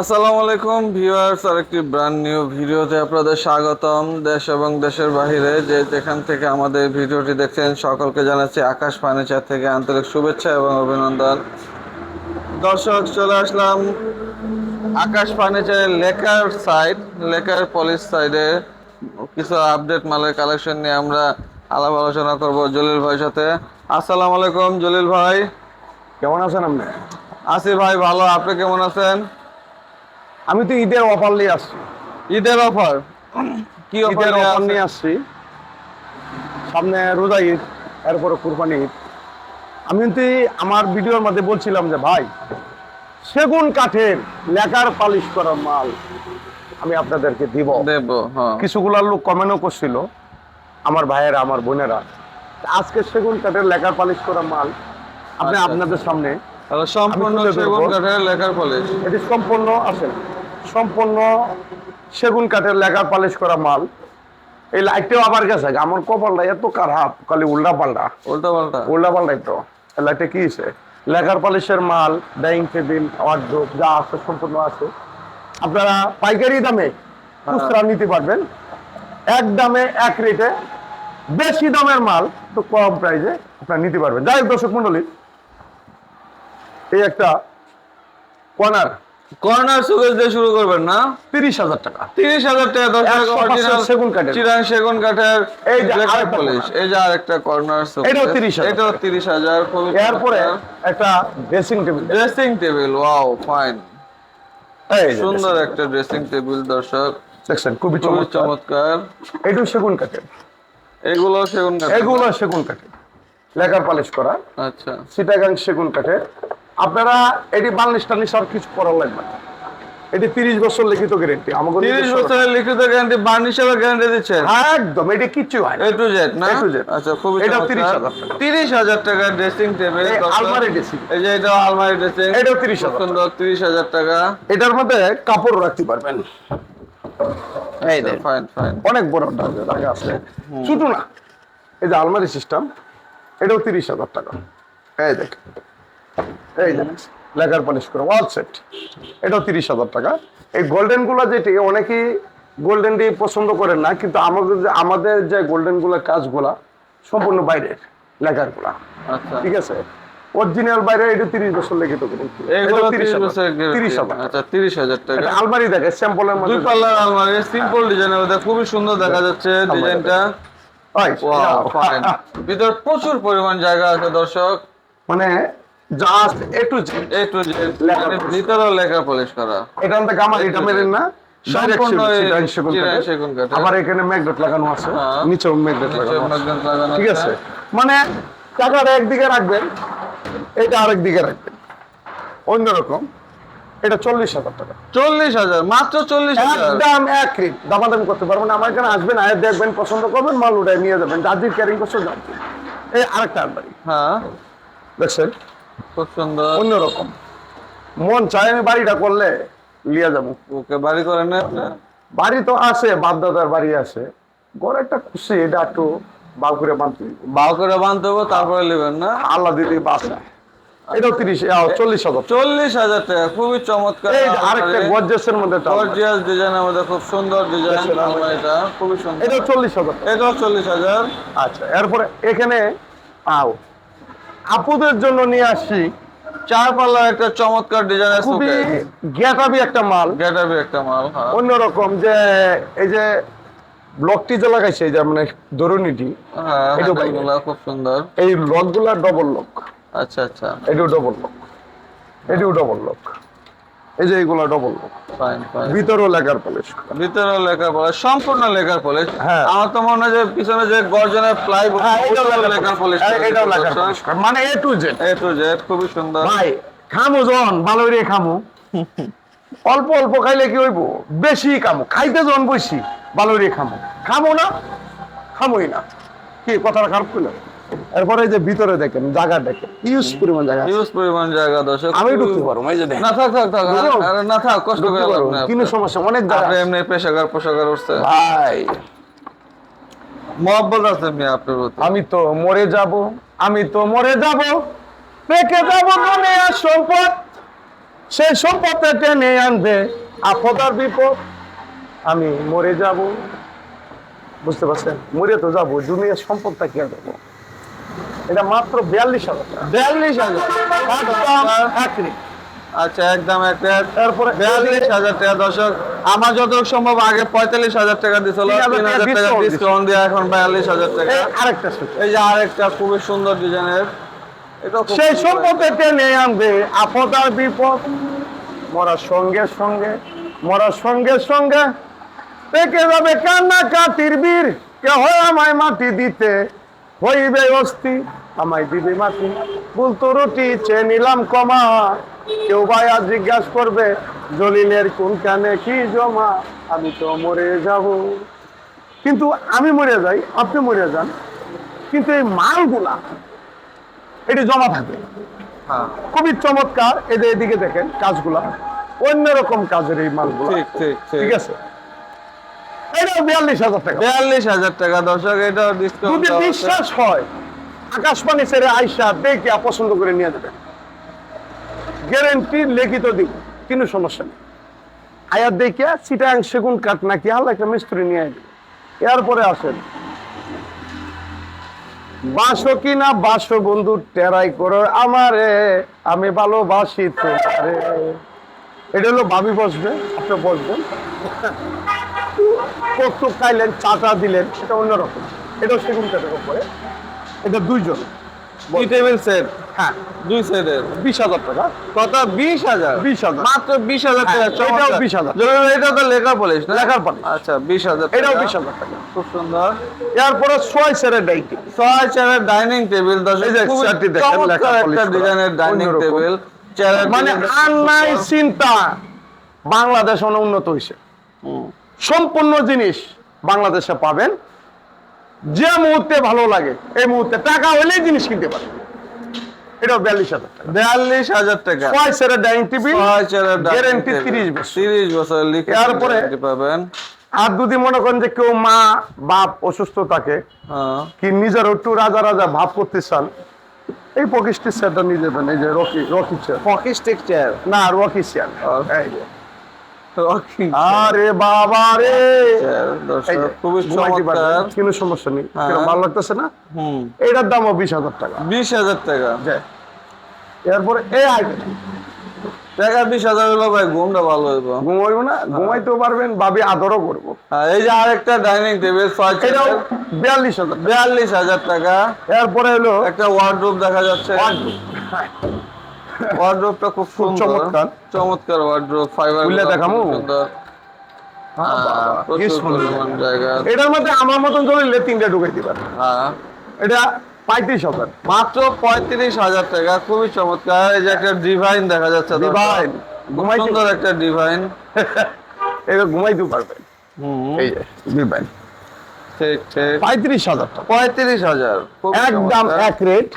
আসসালামু আলাইকুম ভিউয়ার্স আরেকটি ব্র্যান্ড নিউ ভিডিওতে আপনাদের স্বাগতম। দেশ এবং দেশের বাইরে যে যেখান থেকে আমাদের ভিডিওটি দেখছেন সকলকে জানাচ্ছি আকাশ ফার্নিচার থেকে আন্তরিক শুভেচ্ছা এবং অভিনন্দন। দর্শক চলে আসলাম আকাশ ফার্নিচারের লেকার সাইড লেকার পলিশ সাইডে কিছু আপডেট মালের কালেকশন নিয়ে আমরা আলাপ আলোচনা করব জলিল ভাইয়ের সাথে। আসসালামু আলাইকুম জলিল ভাই। কেমন আছেন আপনি? আসি ভাই ভালো। আপনি কেমন আছেন? আমি তো ঈদের অফার নিয়ে আসছি। ঈদের অফার কি অফার ঈদের অফার নিয়ে আসছি। সামনে রোজা ঈদ এরপরে কুরবানি ঈদ। আমি কিন্তু আমার ভিডিওর মধ্যে বলছিলাম যে ভাই সেগুন কাঠের লেকার পালিশ করা মাল আমি আপনাদেরকে দিব। দেব হ্যাঁ। কিছুগুলার লোক কমেন্টও করছিল আমার ভাইয়েরা আমার বোনেরা। আজকে সেগুন কাঠের লেকার পালিশ করা মাল আপনি আচ্ছা, আপনাদের সামনে তাহলে সম্পূর্ণ সেগুন কাঠের লেখার পলিশ। এটি সম্পূর্ণ আছে সম্পূর্ণ সেগুন কাঠের লেখা পালিশ করা মাল। এই লাইটটাও আবার গেছে আমার কপালটা এত খারাপ খালি উল্টা পাল্টা। উল্টা পাল্টা। উল্টা পাল্টাই তো। লাইটটা কি হয়েছে? লেখার পালিশের মাল ডাইনিং টেবিল ওয়ার্ড্রোব যা আছে সম্পূর্ণ আছে। আপনারা পাইকারি দামে খুচরা নিতে পারবেন। এক দামে এক রেটে। বেশি দামের মাল তো কম প্রাইসে আপনারা নিতে পারবেন। যাই হোক দর্শক মন্ডলী এই একটা কর্নার কর্নার দিয়ে শুরু করবেন না? তিরিশ হাজার টাকা। তিরিশ হাজার টাকা দশ টাকা সেগুন কাঠের। চিরাং সেগুন কাঠের এই যে পলিশ এই যে আরেকটা কর্নার এটাও 30,000 এটাও তিরিশ হাজার খুবই এরপরে একটা dressing table dressing table wow fine সুন্দর একটা ড্রেসিং টেবিল দর্শক। দেখছেন খুবই চমৎকার। চমৎকার। এটু সেগুন কাঠের। এগুলো সেগুন কাঠ এগুলো সেগুন কাঠের। লেকার পালিশ করা। আচ্ছা। সিটাগাং সেগুন কাঠের। আপনারা এটি বাংলিশ টালিশ আর কিছু করার লাগবে না। এটি তিরিশ বছর লিখিত গ্যারেন্টি আমাকে তিরিশ বছরের লিখিত গ্যারান্টি বার্নিশের গ্যারান্টি দিচ্ছেন? একদম এটি কিচ্ছু হয় এ টু জেড না? A to Z আচ্ছা খুবই এটাও চমৎকার। 30,000 টাকা। তিরিশ হাজার টাকা ড্রেসিং টেবিল আলমারি dressing। এই যে এটা আলমারি ড্রেসিং এটাও 30,000 সুন্দর তিরিশ হাজার টাকা। এটার মধ্যে কাপড় রাখতে পারবেন। এই দেখ ফাইন ফাইন অনেক বড় একটা আছে। ছোট না। এই যে আলমারি সিস্টেম এটাও তিরিশ হাজার টাকা। এই দেখ এই লেখার পলিশ করে ওয়াল সেট এটাও তিরিশ হাজার টাকা। এই গোল্ডেনগুলো যেটি অনেকেই পছন্দ করেন না কিন্তু আমাদের যে আমাদের যে গোল্ডেনগুলো কাজগুলা সম্পূর্ণ বাইরের লেখারগুলা। আচ্ছা। ঠিক আছে? অরিজিনাল বাইরে এটা তিরিশ বছর লিখিত এইগুলো তিরিশ হাজার আচ্ছা তিরিশ হাজার টাকা। আলমারি দেখে স্যাম্পলের দুই পাল্লার আলমারি সিম্পল ডিজাইনের মধ্যে খুবই সুন্দর দেখা যাচ্ছে ডিজাইনটা ভিতর প্রচুর পরিমাণ জায়গা আছে দর্শক। মানে যা আছে A to Z A to Z লেখা পলিশ করা। এটা আমাদের এটা মেরেন না সম্পূর্ণ। আবার এখানে ম্যাগনেট লাগানো আছে। নিচেও ম্যাগনেট লাগানো ঠিক আছে? মানে টাকাটা একদিকে রাখবেন এটা আরেক দিকে রাখবেন। অন্যরকম এটা চল্লিশ হাজার টাকা। চল্লিশ হাজার মাত্র চল্লিশ হাজার। একদম এক রেট দামাদামি করতে পারবেন আমার এখানে আসবেন আয় দেখবেন পছন্দ করবেন মাল উঠায় নিয়ে যাবেন। যাদের ক্যারিং করছে যাচ্ছেন এই আরেকটা আলমারি। হ্যাঁ। দেখছেন? খুব সুন্দর। অন্যরকম। মন চায় আমি বাড়িটা করলে লিয়ে যাব। ওকে বাড়ি করে আপনি? বাড়ি তো আছে বাপ দাদার বাড়ি আছে ঘর একটা খুশি এটা একটু বাল করে বাঁধতে দিব। বাউ করে বাঁধতে হবে তারপরে নেবেন না? আল্লাহ দিদি বাসা এটাও তিরিশ চল্লিশ হাজার। চল্লিশ হাজার টাকা খুবই চমৎকার আরেকটা গর্জেসের মধ্যে গর্জিয়াস ডিজাইনের মধ্যে খুব সুন্দর ডিজাইন এটা খুবই সুন্দর। এটাও চল্লিশ হাজার। এটাও চল্লিশ হাজার। আচ্ছা এরপরে এখানে আও আপুদের জন্য নিয়ে আসি চার পাল্লার একটা চমৎকার ডিজাইন খুবই গেটাবি গ্যাটাবি একটা মাল। গেটাবি একটা মাল হ্যাঁ। অন্যরকম যে এই যে ব্লকটি যে লাগাইছে এই যে মানে দরুনিটি হ্যাঁ। হ্যান্ডেলগুলো খুব সুন্দর। এই লকগুলা ডবল লক আচ্ছা আচ্ছা। এটিও ডবল লক এটিও ডবল লক এই যে এইগুলা ডবল ভিতরেও লেখার পলিশ ভিতরে লেখার পলিশ সম্পূর্ণ লেখার পলিশ হ্যাঁ। আমার তো মনে হয় যে পিছনে যে গর্জনের প্লাই লেখার পলিশ এটাও লেখার পলিশ মানে A to Z A to Z খুবই সুন্দর। ভাই খামু জন ভালো রে খামু। অল্প অল্প খাইলে কি হইব? বেশি খামু। খাইতে জন বসি ভালো রে খামু। খামু না? খামুই না। কি কথাটা খারাপ করল এরপরে এই যে ভিতরে দেখেন জায়গা দেখেন ইউজ পরিমাণ জায়গা। হিউজ পরিমাণ জায়গা দর্শক আমি ঢুকতে পারব এই যে দেখেন। না থাক থাক থাক আরে, না থাক কষ্ট করে কিন্তু সমস্যা? অনেক জায়গা আপনি এমনি পেশাগার উঠছে। ভাই। মহব্বত আছে মেয়ে আপনার প্রতি। আমি তো মরে যাব আমি তো মরে যাব। রেখে যাব দুনিয়ার সম্পদ। সেই সম্পদটা টেনে আনবে। আপদ আর বিপদ আমি মরে যাব। বুঝতে পারছেন? মরে তো যাব দুনিয়ার সম্পদটা কি আর দেবো? এটা মাত্র বিয়াল্লিশ হাজার টাকা। বিয়াল্লিশ হাজার। একদম আচ্ছা একদম তারপরে বিয়াল্লিশ হাজার টাকা দর্শক আমার যতটুকু সম্ভব আগে পঁয়তাল্লিশ হাজার টাকা দিছিল তিন হাজার টাকা ডিসকাউন্ট দিয়ে এখন বিয়াল্লিশ হাজার টাকা। আরেকটা এই যে আরেকটা খুবই সুন্দর ডিজাইনের। সেই টেনে আনবে আপদ আর বিপদ। মরার সঙ্গে সঙ্গে মরার সঙ্গে সঙ্গে পেকে যাবে কান্না কাটির বীর। কে হয় আমায় মাটি দিতে হইবে অস্থি আমায় দিবে মাটি। বলতো রুটি চেয়ে নিলাম কমা। কেউ ভাই আজ জিজ্ঞাসা করবে জলিলের কোন কানে কি জমা? আমি তো মরে যাব। কিন্তু আমি মরে যাই আপনি মরে যান। কিন্তু এই মালগুলা এটি জমা থাকে হ্যাঁ। খুবই চমৎকার এদের এদিকে দেখেন কাজগুলা। অন্যরকম কাজের এই মালগুলো। ঠিক আছে? এটা বিয়াল্লিশ হাজার টাকা। বিয়াল্লিশ হাজার টাকা দর্শক এটা ডিসকাউন্ট যদি বিশ্বাস হয় আকাশবাণী ছেড়ে আইসা দেখে পছন্দ করে নিয়ে যাবেন। গ্যারেন্টি লিখিত দিব কোনো সমস্যা নেই। আয়ার দেখে চিটাং সেগুন কাঠ নাকি হাল একটা মিস্ত্রি নিয়ে আসবে এরপরে আসেন। বাসো কিনা বাসো বন্ধু টেরাই করো আমারে আমি ভালোবাসি তোমারে। এটা হলো ভাবি বসবে আপনি বসবেন। কৌতুক খাইলেন চাটা দিলেন এটা অন্যরকম। এটাও সেগুন কাঠের উপরে। এটা দুইজন। কি টেবিল সেট হ্যাঁ। দুই সেটের বিশ হাজার টাকা। কত বিশ হাজার? বিশ হাজার। মাত্র বিশ হাজার টাকা হ্যাঁ, এটাও 20,000 জরুরি এটা তো লেখা পলিশ না? লেখার। আচ্ছা বিশ হাজার এটাও বিশ হাজার টাকা। খুব সুন্দর। এরপরে ছয় ডাইনিং টেবিল একটা ডিজাইনের ডাইনিং টেবিল মানে আর নাই চিন্তা। বাংলাদেশ অনেক উন্নত হয়েছে সম্পূর্ণ জিনিস বাংলাদেশে পাবেন। যে মুহূর্তে ভালো লাগে এই মুহূর্তে টাকা হলেই জিনিস কিনতে পারেন। এটাও বিয়াল্লিশ হাজার টাকা। বিয়াল্লিশ হাজার টাকা। ছয় সেরের ডাইনিং টেবিল ছয় চেয়ারের গ্যারেন্টি তিরিশ বছর। তিরিশ বছর লিখে এরপরে- পাবেন। আর যদি মনে করেন যে কেউ মা বাপ অসুস্থ থাকে হ্যাঁ। কি নিজের একটু রাজা রাজা ভাব করতে চান এই পকিস্টির চেয়ারটা নিয়ে যাবেন এই যে রকি রকি চেয়ার চেয়ার না রকি চেয়ার এই যে। আরে বাবা রে। খুবই চমৎকার। কোনো সমস্যা নেই। হ্যাঁ। ভালো লাগতেছে না? দামও বিশ হাজার টাকা। বিশ হাজার টাকা। যে এরপরে এই আইটেম টাকা। বিশ হাজার হলো ভাই ঘুমটা ভালো হইব। না ঘুমাইতেও পারবেন ভাবি আদরও করব। হ্যাঁ, এই যে আরেকটা ডাইনিং টেবিল ছয় বিয়াল্লিশ হাজার টাকা। বিয়াল্লিশ হাজার টাকা। এরপরে হলো একটা ওয়ার্ডরোব দেখা যাচ্ছে। ওয়ার্ডরোবটা খুব সুন্দর। চমৎকার। চমৎকার ওয়ার্ডরোব ফাইবার খুলে দেখামু? হ্যাঁ, এটার মধ্যে আমার মতন চলে তিনটা ঢুকাই দিবেন। হ্যাঁ। এটা পঁয়ত্রিশ হাজার। মাত্র পঁয়ত্রিশ হাজার টাকা খুবই চমৎকার। এই যে একটা ডিভাইন দেখা যাচ্ছে। Divine। খুব সুন্দর একটা ডিভাইন এটা ঘুমাইতেও পারবেন এই যে দিবেন ঠিক ঠিক। পঁয়ত্রিশ হাজার টাকা। পঁয়ত্রিশ হাজার একদম এক রেট।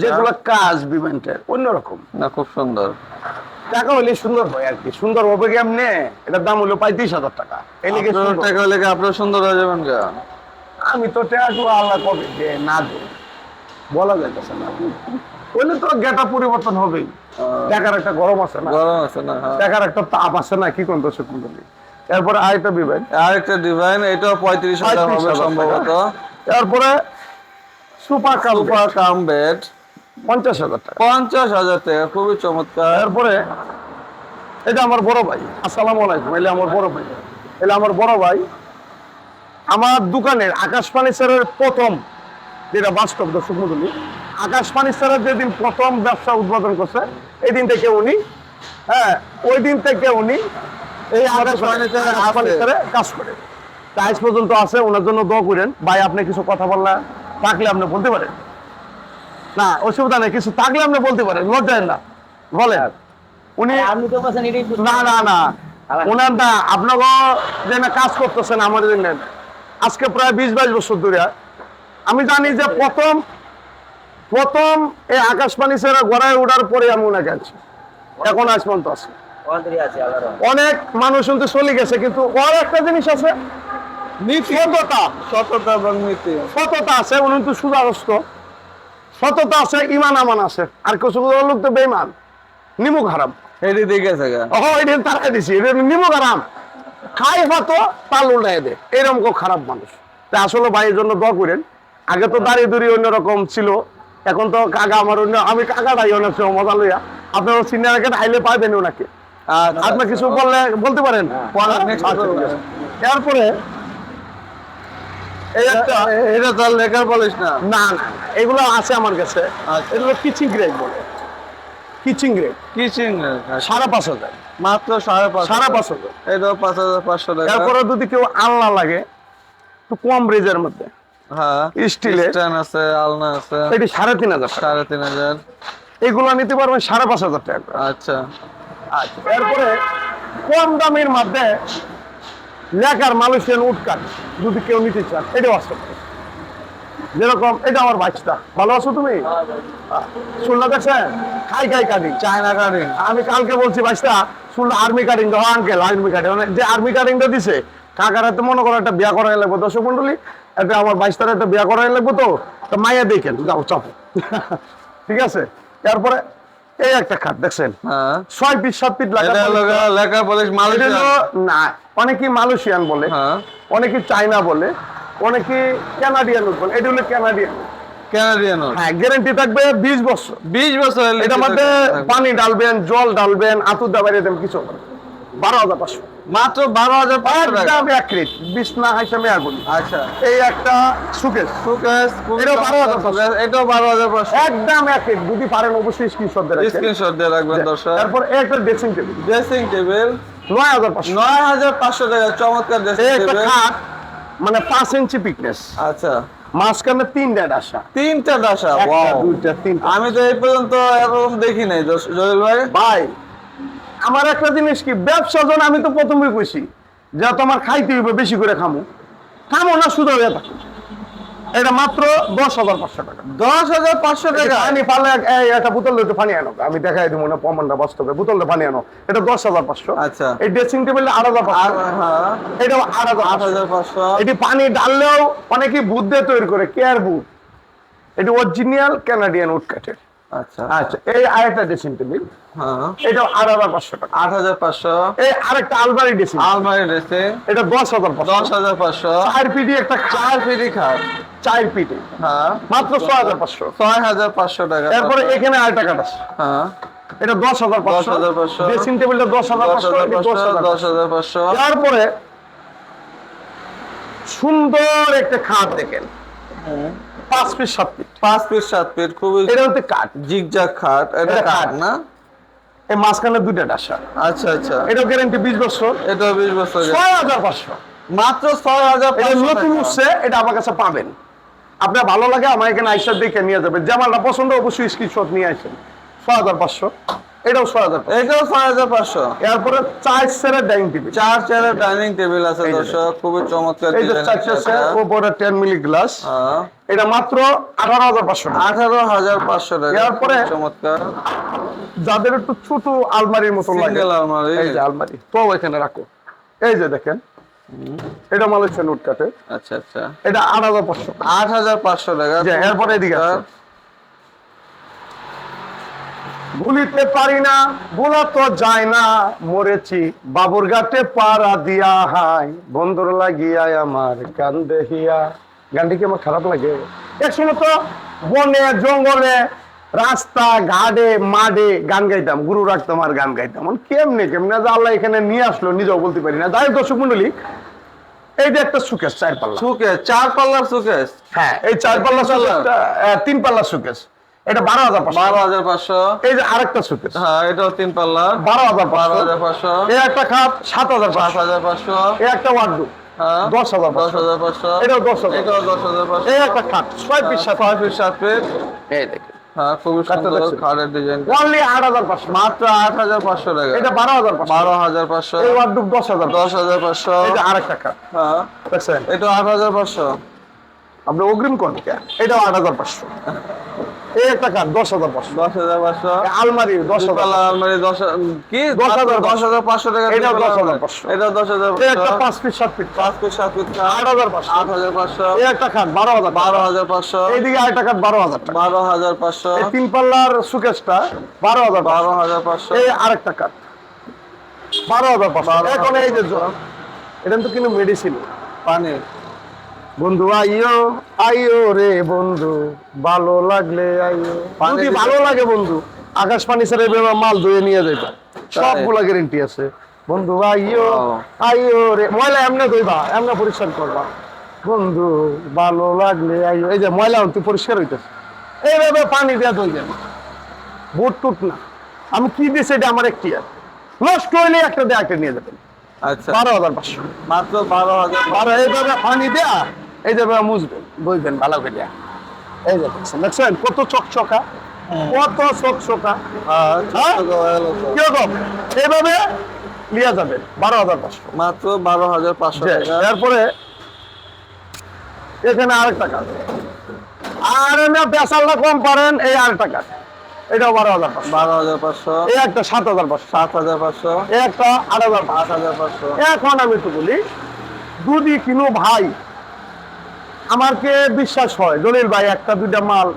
যেগুলো কাজ বিভেন্টের অন্যরকম। না খুব সুন্দর। টাকা হলে সুন্দর হয় আর কি। সুন্দর হবে কেমনে এটার দাম হলো পঁয়ত্রিশ হাজার টাকা। এই লিগে আপনার সুন্দর। টাকা লেগে আপনার সুন্দর হয়ে যাবেন আমি তো টাকা আল্লাহ কবে দে না দে। বলা যাইতেছে না। ওইলে তো গেটা পরিবর্তন হবেই। টাকার একটা গরম আছে না। গরম আছে না হ্যাঁ। টাকার একটা তাপ আছে না কি কোন দর্শক মন্ডলী এরপরে আরেকটা বিবেন আরেকটা ডিভাইন এটাও পঁয়ত্রিশ হাজার হবে সম্ভবত। এরপরে সুপার কাল সুপার কাম বেড পঞ্চাশ হাজার টাকা। পঞ্চাশ হাজার টাকা খুবই চমৎকার। এরপরে এটা আমার বড় ভাই। আসসালামু আলাইকুম এলে আমার বড় ভাই। এলে আমার বড় ভাই। আমার দোকানের আকাশ ফার্নিচারের প্রথম যেটা বাস্তব দর্শক মন্ডলী আকাশ ফার্নিচারের যেদিন প্রথম ব্যবসা উদ্বোধন করছে এই দিন থেকে উনি হ্যাঁ ওই দিন থেকে উনি এই আকাশ ফার্নিচারে আকাশ কাজ করে। তা আজ পর্যন্ত আছে ওনার জন্য দোয়া করেন। ভাই আপনি কিছু কথা বললা থাকলে আপনি বলতে পারেন? না অসুবিধা নেই কিছু থাকলে আপনি বলতে পারেন লজ্জায় না। বলেন। উনি না না না। ওনার না আপনাকে যে না কাজ করতেছেন আমার জন্য। আজকে প্রায় বিশ বাইশ বছর ধরে। আমি জানি যে প্রথম প্রথম এই আকাশবাণী সেরা গড়ায় ওঠার পরে আমি ওনাকে আছি এখন আজ পর্যন্ত আছে। অনেক মানুষ কিন্তু চলে গেছে কিন্তু ওর একটা জিনিস আছে। সততা। সততা এবং নীতি। সততা আছে উনি কিন্তু সুদারস্ত সততা আছে ইমান আমান আছে। আর কিছু লোক তো বেইমান নিমুখ হারাম। এটি দেখেছে ও এটা তারাই দিছি। এটা নিমো কারাম খাই ফাতো তাল উল্টাই দে এরকম কেউ খারাপ মানুষ। তা আসলে ভাইয়ের জন্য দোয়া করেন। আগে তো দাঁড়িয়ে দুড়ি অন্যরকম ছিল। এখন তো কাকা আমার অন্য আমি কাকাটাই অনেক সময় মজা লইয়া। আপনারা সিনিয়র কে আইলে পাইবেন ওনাকে। আচ্ছা, আপনার কিছু বললে বলতে পারেন? next আচ্ছা। এরপরে এটা তার লেখার বলিস না। না না এগুলো আছে আমার কাছে। আচ্ছা। এগুলো কিচিং গ্রেড বলে। কিচিং গ্রেড কিচিং সাড়ে পাঁচ হাজার। মাত্র সাড়ে পাঁচ সাড়ে পাঁচ হাজার। এটাও পাঁচ হাজার পাঁচশো টাকা। এরপরে যদি কেউ আলনা লাগে একটু কম রেঞ্জের মধ্যে। হ্যাঁ স্টিলের। স্ট্যান্ড আছে আলনা আছে। এটি সাড়ে তিন হাজার সাড়ে তিন হাজার। এগুলো নিতে পারবেন সাড়ে পাঁচ হাজার টাকা আচ্ছা। আচ্ছা এরপরে কম দামের মধ্যে লেখার মালয়েশিয়ান উটকাট যদি কেউ নিতে চান এটাও আছে। যেরকম এটা আমার বাচ্চা ভালো আছো তুমি? শুনলা দেখছেন? খাই খাই কাটিং চায়না কাটিং আমি কালকে বলছি বাচ্চা শুনলো আর্মি কাটিং দাও আঙ্কেল আর্মি কাটিং মানে যে আর্মি কাটিংটা দিছে কাকার হাতে মনে করো একটা বিয়া করাই লাগবো। দর্শক মন্ডলী একটা আমার বাইশ একটা বিয়া করাই লাগবো তো। তো মাইয়া দেখেন যাও চাপো ঠিক আছে? তারপরে এই একটা খাট দেখছেন? হ্যাঁ। ছয় পিস সাত পিস লেখা এটা এটা হলো না অনেকে মালয়েশিয়ান বলে হ্যাঁ। অনেকে চায়না বলে অনেকে ক্যানাডিয়ান বলে। এটা হলো কানাডিয়ান ক্যানাডিয়ান হ্যাঁ গ্যারান্টি থাকবে বিশ বছর। বিশ বছর এটার মধ্যে পানি ডালবেন জল ডালবেন আতুর দাবাই দেবেন কিছু। বারো হাজার পাঁচশো। মাত্র বারো হাজার একদম বিছনা হিসাবে আচ্ছা। এই একটা সুকেশ সুকেশ এটাও 12,500 এটাও বারো হাজার পাঁচশো। একদম এক যদি পারেন অবশ্যই স্ক্রিনশট দিয়ে স্ক্রিনশট দিয়ে রাখবেন দর্শক। তারপর একটা ড্রেসিং টেবিল ড্রেসিং টেবিল নয় হাজার পাঁচশো। নয় হাজার পাঁচশো টাকা চমৎকার ড্রেসিং টেবিল মানে পাঁচ ইঞ্চি পিকনেস আচ্ছা। মাঝখানে তিনটা ডাসা। তিনটা দুইটা তিনটা। আমি তো এই পর্যন্ত এরকম দেখি নাই জলিল ভাই। ভাই আমার একটা জিনিস কি ব্যবসা জন আমি তো প্রথমে কইছি যে তোমার খাইতে হইবে বেশি করে খামো। খামো না শুধু হয়ে থাকো এটা মাত্র দশ হাজার পাঁচশো টাকা। দশ হাজার পাঁচশো টাকা? পানি পারলে একটা বোতল একটু পানি আনো। আমি দেখাই দিব না প্রমাণটা বাস্তবে। বোতলটা পানি আনো। এটা দশ হাজার পাঁচশো। আচ্ছা। এই ড্রেসিং টেবিল আট হাজার আর পাঁচশো হ্যাঁ। এটা আট হাজার আট হাজার পাঁচশো। এটি পানি ডাললেও অনেকে বুধ দিয়ে তৈরি করে কেয়ার বুধ এটি অরিজিনাল কানাডিয়ান উড কাঠের আচ্ছা আচ্ছা। এই আরেকটা ড্রেসিং টেবিল। হ্যাঁ। এটা আট হাজার পাঁচশো টাকা। আট হাজার পাঁচশো। এই আরেকটা আলমারি ড্রেসিং। আলমারি ড্রেসিং। এটা দশ হাজার দশ হাজার পাঁচশো। চার পিটি একটা চার খাট। চার পিটি হ্যাঁ। মাত্র ছয় হাজার পাঁচশো। ছয় হাজার পাঁচশো টাকা। এরপরে এখানে আরেকটা আছে। হ্যাঁ। এটা দশ হাজার পাঁচশো। ড্রেসিং টেবিলটা দশ হাজার পাঁচশো দশ হাজার দশ হাজার পাঁচশো। তারপরে সুন্দর একটা খাট দেখেন। পাঁচ পিস সাত পিস পাঁচ ফিট সাত ফিট খুবই এটা হচ্ছে কাঠ। জিগজাগ খাট এটা খাট। না? এই মাঝখানে দুইটা ডাসা। আচ্ছা আচ্ছা। এটা গ্যারেন্টি বিশ বছর। এটা বিশ বছর ছয় হাজার পাঁচশো। মাত্র ছয় হাজার এটা পাঁচশো নতুন। উঠছে এটা আমার কাছে পাবেন। আপনার ভালো লাগে আমার এখানে আইসার দেখে নিয়ে যাবেন। জামালটা পছন্দ অবশ্যই স্ক্রিনশট নিয়ে আসেন। ছয় হাজার পাঁচশো। এটাও ছয় হাজার এটাও ছয় হাজার পাঁচশো। এরপরে চার সেরের ডাইনিং টেবিল চার চেয়ারের ডাইনিং টেবিল আছে দর্শক খুবই চমৎকার এই যে সের এটা। উপরে টেন মিলি গ্লাস। এটা মাত্র আঠারো হাজার পাঁচশো আঠারো হাজার পাঁচশো টাকা। এরপরে- চমৎকার। যাদের একটু ছোট আলমারির মতো লাগে। আলমারি। এই যে আলমারি। তো এখানে রাখো। এই যে দেখেন। এটা মালয়েশিয়ান উড কাটে আচ্ছা আচ্ছা। এটা আট হাজার পাঁচশো। আট হাজার পাঁচশো টাকা। এরপরে এদিকে। ভুলিতে পারি না ভোলা তো যায় না। মরেছি বাবুর ঘাটে পাড়া দিয়া হাই। বন্দর লাগিয়া আমার গান দেহিয়া গানটি কি আমার খারাপ লাগে? এক সময় তো বনে জঙ্গলে রাস্তা ঘাটে মাঠে গান গাইতাম গুরু রাখতাম আর গান গাইতাম। কেমনে কেমনে যে আল্লাহ এখানে নিয়ে আসলো নিজেও বলতে পারি না। যাই দর্শক মন্ডলী এই যে একটা সুকেশ চার পাল্লা। সুকেশ চার পাল্লার সুকেশ? হ্যাঁ এই চার পাল্লা তিন পাল্লা সুকেশ। এটা বারো হাজার পাঁচশো বারো হাজার পাঁচশো এই যে আরেকটা সুকেশ হ্যাঁ এটাও তিন পাল্লার বারো হাজার বারো হাজার পাঁচশো এই একটা খাট সাত হাজার পাঁচ হাজার পাঁচশো এই একটা ওয়ার্ডু হ্যাঁ দশ হাজার দশ হাজার পাঁচশো এটাও দশ হাজার এটাও দশ হাজার পাঁচশো এই একটা খাট ছয় পিস সাত ছয় ফিট সাত ফিট এই দেখেন হ্যাঁ খুবই সুন্দর খাটের ডিজাইন অনলি আট হাজার পাঁচশো মাত্র আট হাজার পাঁচশো টাকা এটা বারো হাজার বারো হাজার পাঁচশো এই দশ হাজার দশ হাজার পাঁচশো আরেকটা খাট হ্যাঁ এটা আট হাজার পাঁচশো আপনি অগ্রিম কোন এটাও আট হাজার পাঁচশো এই একটা কাঠ দশ হাজার পাঁচশো দশ হাজার পাঁচশো আলমারি দশ হাজার আলমারি দশ কি দশ হাজার দশ হাজার পাঁচশো টাকা দুতলা দশ হাজার পাঁচশো। এটা দশ হাজার একটা পাঁচ ফিট সাত ফিট পাঁচ ফুট সাত ফুট আট হাজার পাঁচশো আট হাজার পাঁচশো এই একটা খাট বারো হাজার বারো হাজার পাঁচশো এইদিকে আরেকটা খাট বারো হাজার বারো হাজার পাঁচশো তিন পাল্লার সুকেশটা বারো হাজার বারো হাজার পাঁচশো এই আরেকটা কাঠ বারো হাজার পাঁচশো এখন এই যে এটা তো কিন্তু মেডিসিন পানি বন্ধু আইও আইও রে বন্ধু ভালো লাগলে আইও যদি ভালো লাগে বন্ধু আকাশ পানি এভাবে মাল ধুয়ে নিয়ে যাইবা। সবগুলা গ্যারেন্টি আছে। বন্ধু আইও আইও রে ময়লা এমনি ধুইবা এমনি পরিষ্কার করবা। বন্ধু ভালো লাগলে আইও এই যে ময়লা তুই পরিষ্কার হইতেছে। এইভাবে পানি দেওয়া ধুই যাবে বুট টুট না। আমি কি দিয়েছি এটা আমার একটি আর নষ্ট হইলে একটা দিয়ে একটা নিয়ে যাবেন। আচ্ছা। বারো হাজার পাঁচশো। মাত্র বারো হাজার। আর এইভাবে পানি দেয়া এই যে মুছবেন বইবেন ভালো করে। এই যে দেখছেন দেখছেন? কত চকচকা কত চকচকা। হ্যাঁ? কীরকম? এইভাবে লিয়া যাবেন বারো হাজার পাঁচশো। মাত্র বারো হাজার পাঁচশো এরপরে এখানে আরেকটা কাজ। আর এমনি পেশালটা কম পারেন এই আরেকটা কাজ। এটাও বারো হাজার পাঁচশো। বারো হাজার পাঁচশো। এই একটা সাত হাজার পাঁচশো। সাত হাজার পাঁচশো। এই একটা আট হাজার আট হাজার পাঁচশো। এখন আমি তো বলি যদি কিনো ভাই আমাকে বিশ্বাস হয় দলিল ভাই একটা দুইটা মাল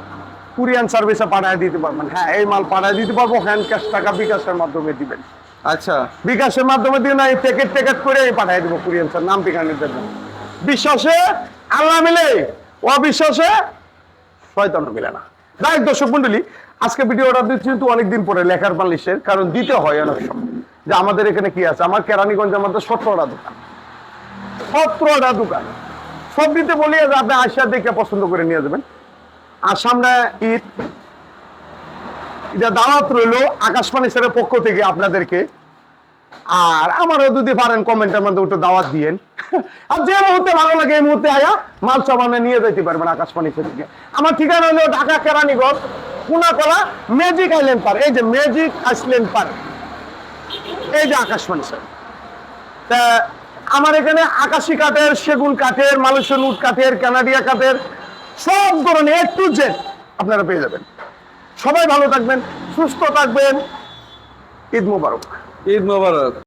কুরিয়ান সার্ভিসে পাঠায় দিতে পারবেন। হ্যাঁ এই মাল পাঠায় দিতে পারব হ্যান্ড ক্যাশ টাকা বিকাশের মাধ্যমে দিবেন। আচ্ছা। বিকাশের মাধ্যমে দিয়ে না প্যাকেট ট্যাকেট করে পাঠিয়ে দেবো কুরিয়ান স্যার নাম ঠিকানা দেবো বিশ্বাসে আল্লাহ মিলে অবিশ্বাসে শয়তানও মিলে না। যাই দর্শক মন্ডলী আজকে ভিডিওটা দিচ্ছি কিন্তু অনেকদিন পরে লেখার পালিশের কারণ দিতে হয় অনেক সময়। যে আমাদের এখানে কি আছে? আমার কেরানীগঞ্জের মধ্যে সতেরোটা দোকান। সতেরোটা দোকান। সব দিতে বলি আপনি আসিয়া দেখে পছন্দ করে নিয়ে যাবেন। আর সামনে ঈদ। এটা দাওয়াত রইল আকাশবাণী স্যারের পক্ষ থেকে আপনাদেরকে। আর আমারও যদি পারেন কমেন্টের মধ্যে একটু দাওয়াত দিয়েন। আর যে মুহূর্তে ভালো লাগে, এই মুহূর্তে আয়া মাল সামানে নিয়ে যেতে পারবেন আকাশবাণী থেকে আমার ঠিকানা হলো Dhaka Keraniganj Konakhola magic island park. এই যে ম্যাজিক আইল্যান্ড পার্ক। এই যে আকাশবাণী স্যার। তা আমার এখানে আকাশি কাঠের, সেগুন কাঠের মালয়েশিয়ান উড কাঠের, কানাডিয়া কাঠের, সব ধরনের এ টু জেড আপনারা পেয়ে যাবেন। সবাই ভালো থাকবেন, সুস্থ থাকবেন। ঈদ মোবারক। ঈদ মোবারক।